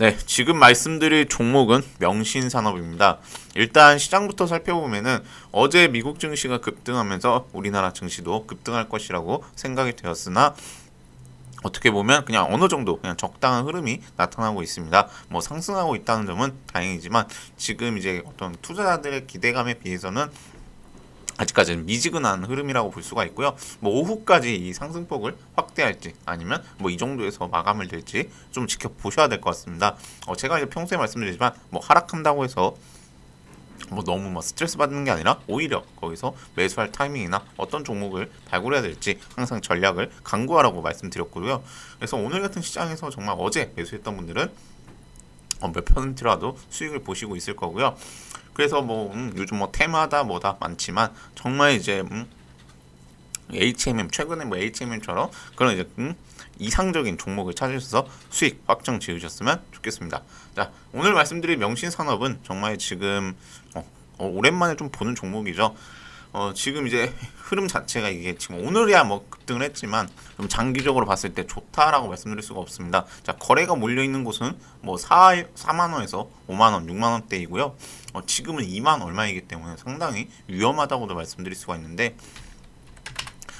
네, 지금 말씀드릴 종목은 명신산업입니다. 일단 시장부터 살펴보면은 어제 미국 증시가 급등하면서 우리나라 증시도 급등할 것이라고 생각이 되었으나 어떻게 보면 그냥 어느 정도 그냥 적당한 흐름이 나타나고 있습니다. 뭐 상승하고 있다는 점은 다행이지만 지금 이제 어떤 투자자들의 기대감에 비해서는 아직까지는 미지근한 흐름이라고 볼 수가 있고요. 뭐 오후까지 이 상승폭을 확대할지 아니면 뭐 이 정도에서 마감을 될지 좀 지켜보셔야 될 것 같습니다. 어, 제가 이제 평소에 말씀드리지만 뭐 하락한다고 해서 뭐 너무 뭐 스트레스 받는 게 아니라 오히려 거기서 매수할 타이밍이나 어떤 종목을 발굴해야 될지 항상 전략을 강구하라고 말씀드렸고요. 그래서 오늘 같은 시장에서 정말 어제 매수했던 분들은 어, 몇 퍼센트라도 수익을 보시고 있을 거고요. 그래서 뭐 음, 요즘 뭐 테마다 뭐다 많지만 정말 이제 음, HMM 최근에 뭐 HMM처럼 그런 이제 음, 이상적인 종목을 찾으셔서 수익 확정 지으셨으면 좋겠습니다. 자 오늘 말씀드릴 명신 산업은 정말 지금 어, 어, 오랜만에 좀 보는 종목이죠. 어, 지금 이제 흐름 자체가 이게 지금 오늘이야 뭐 급등을 했지만 좀 장기적으로 봤을 때 좋다라고 말씀드릴 수가 없습니다. 자, 거래가 몰려 있는 곳은 뭐 4, 4만 원에서 5만 원, 6만 원대이고요. 어, 지금은 2만 얼마이기 때문에 상당히 위험하다고도 말씀드릴 수가 있는데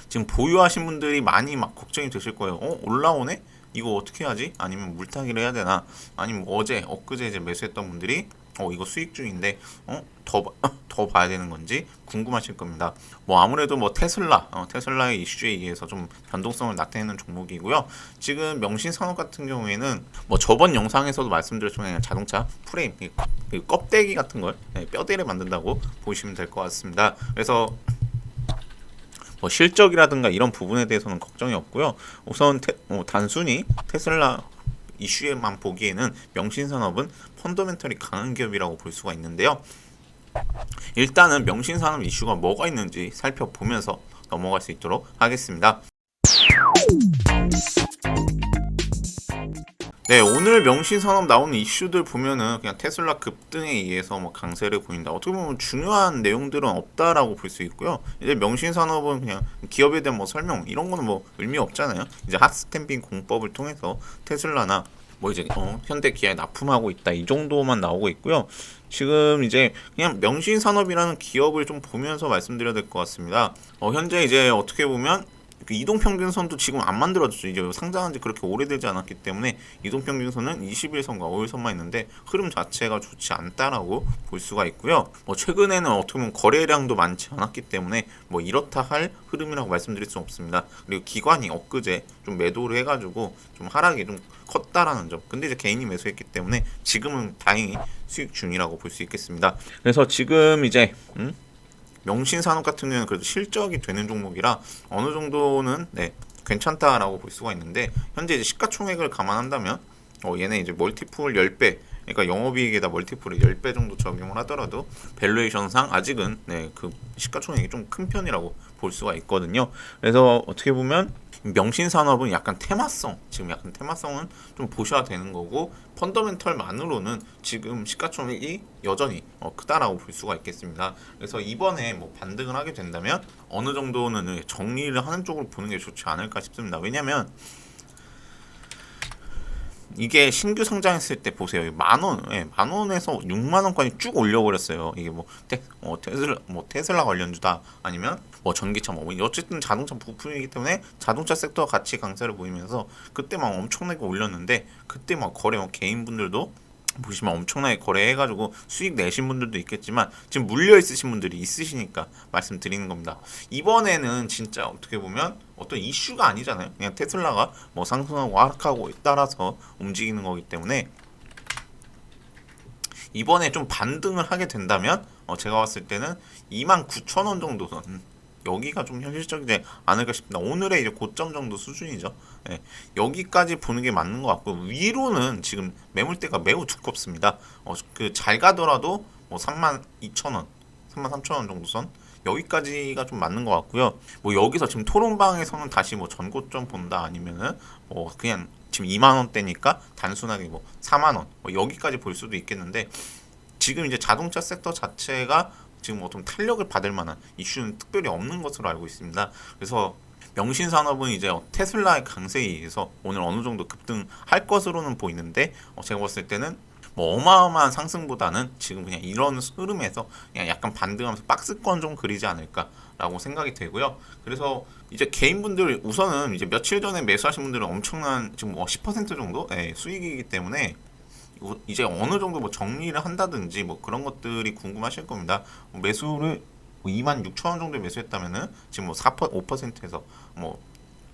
지금 보유하신 분들이 많이 막 걱정이 되실 거예요. 어, 올라오네? 이거 어떻게 하지? 아니면 물타기를 해야 되나? 아니면 어제, 엊그제 이제 매수했던 분들이 어, 이거 수익 중인데, 어, 더, 봐- 더 봐야 되는 건지 궁금하실 겁니다. 뭐 아무래도 뭐 테슬라, 어, 테슬라의 이슈에 의해서 좀 변동성을 나타내는 종목이고요. 지금 명신산업 같은 경우에는 뭐 저번 영상에서도 말씀드렸지만 자동차 프레임, 이 껍데기 같은 걸 네, 뼈대를 만든다고 보시면 될 것 같습니다. 그래서 뭐 실적이라든가 이런 부분에 대해서는 걱정이 없고요. 우선 테, 어, 단순히 테슬라 이슈에만 보기에는 명신산업은 펀더멘털이 강한 기업이라고 볼 수가 있는데요. 일단은 명신산업 이슈가 뭐가 있는지 살펴보면서 넘어갈 수 있도록 하겠습니다. 네, 오늘 명신산업 나오는 이슈들 보면은 그냥 테슬라 급등에 의해서 뭐 강세를 보인다. 어떻게 보면 중요한 내용들은 없다라고 볼 수 있고요. 이제 명신산업은 그냥 기업에 대한 뭐 설명 이런 거는 뭐 의미 없잖아요. 이제 핫스탬핑 공법을 통해서 테슬라나 뭐 이제 어, 현대 기아에 납품하고 있다 이 정도만 나오고 있고요. 지금 이제 그냥 명신 산업이라는 기업을 좀 보면서 말씀드려야 될 것 같습니다. 어, 현재 이제 어떻게 보면 그 이동평균선도 지금 안 만들어졌죠. 이제 상장한 지 그렇게 오래되지 않았기 때문에 이동평균선은 21선과 5일선만 있는데 흐름 자체가 좋지 않다라고 볼 수가 있고요. 뭐 최근에는 어떻게 보면 거래량도 많지 않았기 때문에 뭐 이렇다 할 흐름이라고 말씀드릴 수 없습니다. 그리고 기관이 엊그제 좀 매도를 해가지고 좀 하락이 좀 컸다라는 점. 근데 이제 개인이 매수했기 때문에 지금은 다행히 수익 중이라고 볼 수 있겠습니다. 그래서 지금 이제 음? 명신산업 같은 경우는 그래도 실적이 되는 종목이라 어느 정도는 네 괜찮다라고 볼 수가 있는데 현재 이제 시가총액을 감안한다면 어 얘네 이제 멀티플 10배 그러니까 영업이익에다 멀티플을 10배 정도 적용을 하더라도 밸류에이션상 아직은 네 그 시가총액이 좀 큰 편이라고 볼 수가 있거든요. 그래서 어떻게 보면 명신 산업은 약간 테마성 지금 약간 테마성은 좀 보셔야 되는 거고 펀더멘털만으로는 지금 시가총액이 여전히 어, 크다라고 볼 수가 있겠습니다. 그래서 이번에 뭐 반등을 하게 된다면 어느 정도는 정리를 하는 쪽으로 보는 게 좋지 않을까 싶습니다. 왜냐면 이게 신규 상장했을 때 보세요. 만 원, 예, 만 원에서 6만 원까지 쭉 올려버렸어요. 이게 뭐, 테, 어, 테슬라, 뭐 테슬라 관련주다 아니면 뭐 전기차 뭐 어쨌든 자동차 부품이기 때문에 자동차 섹터가 같이 강세를 보이면서 그때 막 엄청나게 올렸는데 그때 막 거래 뭐 개인분들도 보시면 엄청나게 거래해가지고 수익 내신 분들도 있겠지만 지금 물려 있으신 분들이 있으시니까 말씀드리는 겁니다. 이번에는 진짜 어떻게 보면 어떤 이슈가 아니잖아요. 그냥 테슬라가 뭐 상승하고 하락하고 따라서 움직이는 거기 때문에 이번에 좀 반등을 하게 된다면 어 제가 봤을 때는 29,000원 정도 선 음, 여기가 좀 현실적이지 않을까 싶습니다. 오늘의 이제 고점 정도 수준이죠. 예, 여기까지 보는 게 맞는 것 같고 위로는 지금 매물대가 매우 두껍습니다. 어, 그 잘 가더라도 뭐 32,000원, 33,000원 정도 선 여기까지가 좀 맞는 것 같고요. 뭐 여기서 지금 토론방에서는 다시 뭐 전고점 본다 아니면은 뭐 그냥 지금 2만 원대니까 단순하게 뭐 4만 원 뭐 여기까지 볼 수도 있겠는데 지금 이제 자동차 섹터 자체가 지금 어떤 탄력을 받을 만한 이슈는 특별히 없는 것으로 알고 있습니다. 그래서 명신 산업은 이제 테슬라의 강세에 의해서 오늘 어느 정도 급등할 것으로는 보이는데 어, 제가 봤을 때는 뭐 어마어마한 상승보다는 지금 그냥 이런 흐름에서 그냥 약간 반등하면서 박스권 좀 그리지 않을까라고 생각이 되고요. 그래서 이제 개인분들 우선은 이제 며칠 전에 매수하신 분들은 엄청난 지금 뭐 10% 정도 예, 수익이기 때문에 이거 이제 어느 정도 뭐 정리를 한다든지 뭐 그런 것들이 궁금하실 겁니다. 뭐 매수를 2만 6천 원 정도 매수했다면은 지금 뭐 4% 5%에서 뭐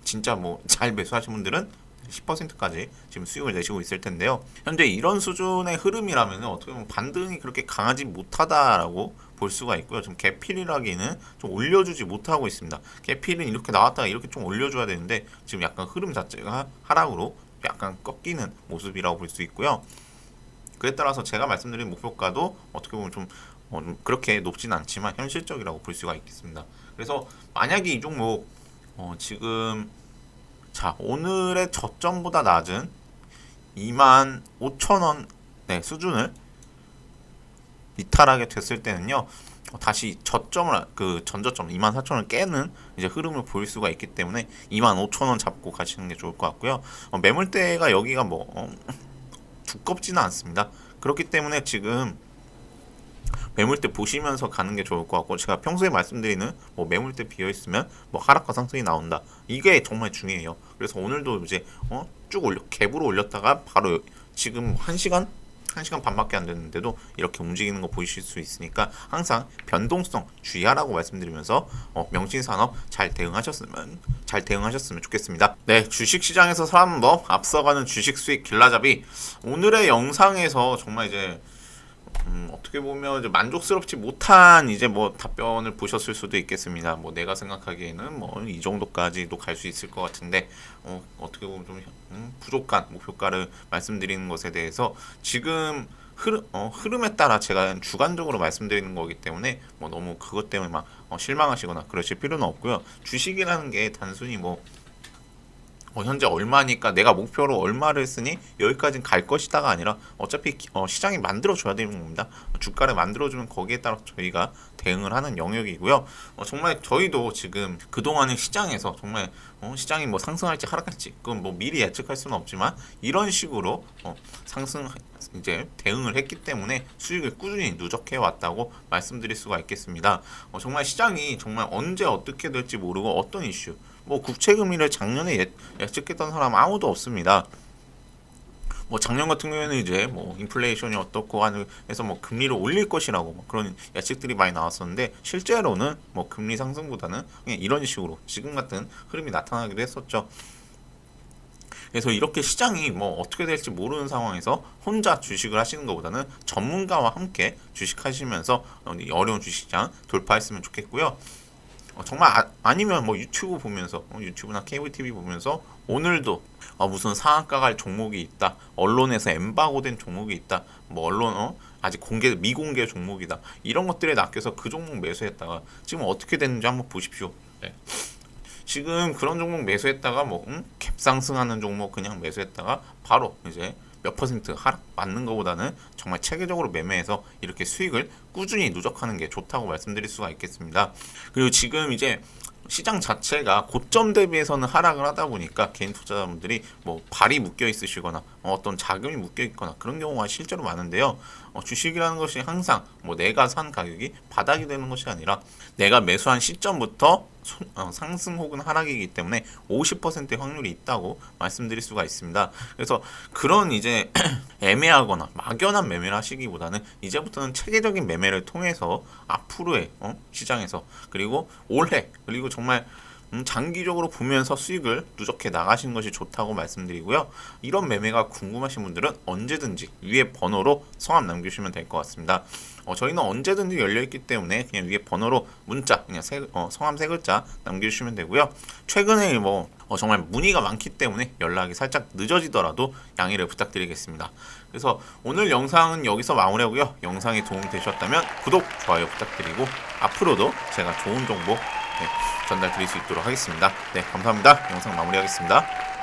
진짜 뭐 잘 매수하신 분들은 10%까지 지금 수익을 내시고 있을 텐데요. 현재 이런 수준의 흐름이라면 어떻게 보면 반등이 그렇게 강하지 못하다라고 볼 수가 있고요. 좀 개필이라기는 좀 올려주지 못하고 있습니다. 개필은 이렇게 나왔다가 이렇게 좀 올려줘야 되는데 지금 약간 흐름 자체가 하락으로 약간 꺾이는 모습이라고 볼 수 있고요. 그에 따라서 제가 말씀드린 목표가도 어떻게 보면 좀, 어, 좀 그렇게 높진 않지만 현실적이라고 볼 수가 있겠습니다. 그래서 만약에 이 종목 어, 지금 자 오늘의 저점보다 낮은 2만 5천 원 네, 수준을 이탈하게 됐을 때는요 어, 다시 저점을 그 전저점 2만 4천 원을 깨는 이제 흐름을 보일 수가 있기 때문에 2만 5천 원 잡고 가시는 게 좋을 것 같고요 어, 매물대가 여기가 뭐 어, 두껍지는 않습니다. 그렇기 때문에 지금 매물대 보시면서 가는 게 좋을 것 같고 제가 평소에 말씀드리는 뭐 매물대 비어 있으면 뭐 하락과 상승이 나온다. 이게 정말 중요해요. 그래서 오늘도 이제 어, 쭉 올려 갭으로 올렸다가 바로 지금 1 시간 1시간 반밖에 안 됐는데도 이렇게 움직이는 거 보실 수 있으니까 항상 변동성 주의하라고 말씀드리면서 어, 명신산업 잘 대응하셨으면 잘 대응하셨으면 좋겠습니다. 네, 주식 시장에서 사람뭐 앞서가는 주식 수익 길라잡이 오늘의 영상에서 정말 이제 음, 어떻게 보면 이제 만족스럽지 못한 이제 뭐 답변을 보셨을 수도 있겠습니다. 뭐 내가 생각하기에는 뭐 이 정도까지도 갈 수 있을 것 같은데 어, 어떻게 보면 좀 음, 부족한 목표가를 말씀드리는 것에 대해서 지금 흐름, 어, 흐름에 따라 제가 주관적으로 말씀드리는 거기 때문에 뭐 너무 그것 때문에 막 어, 실망하시거나 그러실 필요는 없고요. 주식이라는 게 단순히 뭐 어, 현재 얼마니까 내가 목표로 얼마를 쓰니 여기까지는 갈 것이다가 아니라 어차피 기- 어, 시장이 만들어줘야 되는 겁니다. 주가를 만들어주면 거기에 따라 저희가 대응을 하는 영역이고요. 어, 정말 저희도 지금 그동안의 시장에서 정말 어, 시장이 뭐 상승할지 하락할지 그건 뭐 미리 예측할 수는 없지만 이런 식으로 어, 상승 이제 대응을 했기 때문에 수익을 꾸준히 누적해 왔다고 말씀드릴 수가 있겠습니다. 어, 정말 시장이 정말 언제 어떻게 될지 모르고 어떤 이슈 뭐 국채 금리를 작년에 예, 예측했던 사람 아무도 없습니다. 뭐 작년 같은 경우에는 이제 뭐 인플레이션이 어떻고 하는 해서 뭐 금리를 올릴 것이라고 뭐 그런 예측들이 많이 나왔었는데 실제로는 뭐 금리 상승보다는 그냥 이런 식으로 지금 같은 흐름이 나타나기도 했었죠. 그래서 이렇게 시장이 뭐 어떻게 될지 모르는 상황에서 혼자 주식을 하시는 것보다는 전문가와 함께 주식하시면서 어, 이 어려운 주식장 돌파했으면 좋겠고요. 어, 정말 아, 니면뭐 유튜브 보면서 어, 유튜브나 케이블 TV 보면서 오늘도 어, 무슨 상한가 갈 종목이 있다 언론에서 엠바고된 종목이 있다 뭐 언론 어 아직 공개 미공개 종목이다 이런 것들에 낚여서 그 종목 매수했다가 지금 어떻게 됐는지 한번 보십시오. 네. 지금 그런 종목 매수했다가 뭐 음? 갭상승하는 종목 그냥 매수했다가 바로 이제 몇 퍼센트 하락 맞는 것보다는 정말 체계적으로 매매해서 이렇게 수익을 꾸준히 누적하는 게 좋다고 말씀드릴 수가 있겠습니다. 그리고 지금 이제 시장 자체가 고점 대비해서는 하락을 하다 보니까 개인 투자자분들이 뭐 발이 묶여 있으시거나 어떤 자금이 묶여 있거나 그런 경우가 실제로 많은데요. 어, 주식이라는 것이 항상 뭐 내가 산 가격이 바닥이 되는 것이 아니라 내가 매수한 시점부터 손- 어, 상승 혹은 하락이기 때문에 50%의 확률이 있다고 말씀드릴 수가 있습니다. 그래서 그런 이제 애매하거나 막연한 매매를 하시기보다는 이제부터는 체계적인 매매를 통해서 앞으로의 어? 시장에서 그리고 올해 그리고 정말 음, 장기적으로 보면서 수익을 누적해 나가시는 것이 좋다고 말씀드리고요. 이런 매매가 궁금하신 분들은 언제든지 위에 번호로 성함 남겨주시면 될 것 같습니다. 어, 저희는 언제든지 열려있기 때문에 그냥 위에 번호로 문자 그냥 세, 어, 성함 세 글자 남겨주시면 되고요. 최근에 뭐 어, 정말 문의가 많기 때문에 연락이 살짝 늦어지더라도 양해를 부탁드리겠습니다. 그래서 오늘 영상은 여기서 마무리하고요. 영상이 도움이 되셨다면 구독, 좋아요 부탁드리고 앞으로도 제가 좋은 정보 네, 전달 드릴 수 있도록 하겠습니다. 네, 감사합니다. 영상 마무리하겠습니다.